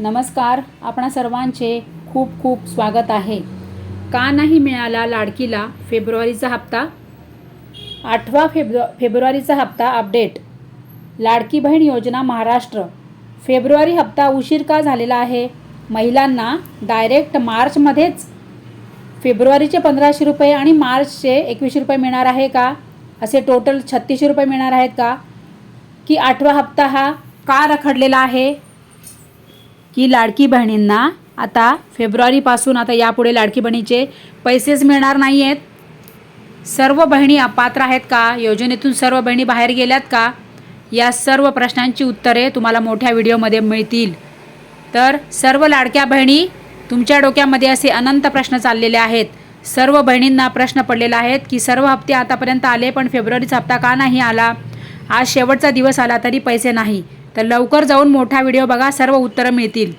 नमस्कार आपणा सर्वांचे खूप खूप स्वागत आहे. का नाही मिळाला लाडकीला फेब्रुवारीचा हप्ता? आठवा फेब्रु फेब्रुवारीचा हप्ता अपडेट. लाडकी बहीण योजना महाराष्ट्र. फेब्रुवारी हप्ता उशीर का झालेला आहे? महिलांना डायरेक्ट मार्चमध्येच? फेब्रुवारीचे पंधराशे रुपये आणि मार्चचे एकवीसशे रुपये मिळणार आहे का? असे टोटल छत्तीसशे रुपये मिळणार आहेत का? की आठवा हप्ता हा का रखडलेला आहे? की लाडकी बहिणींना आता फेब्रुवारीपासून आता यापुढे लाडकी बहिणीचे पैसेच मिळणार नाही आहेत सर्व बहिणी अपात्र आहेत का? योजनेतून सर्व बहिणी बाहेर गेल्यात का? या सर्व प्रश्नांची उत्तरे तुम्हाला मोठ्या व्हिडिओमध्ये मिळतील. तर सर्व लाडक्या बहिणी तुमच्या डोक्यामध्ये असे अनंत प्रश्न चाललेले आहेत. सर्व बहिणींना प्रश्न पडलेला आहेत की सर्व हप्ते आतापर्यंत आले पण फेब्रुवारीचा हप्ता का नाही आला? आज शेवटचा दिवस आला तरी पैसे नाही. तर लवकर जाऊन मोठा व्हिडिओ बघा सर्व उत्तरं मिळतील.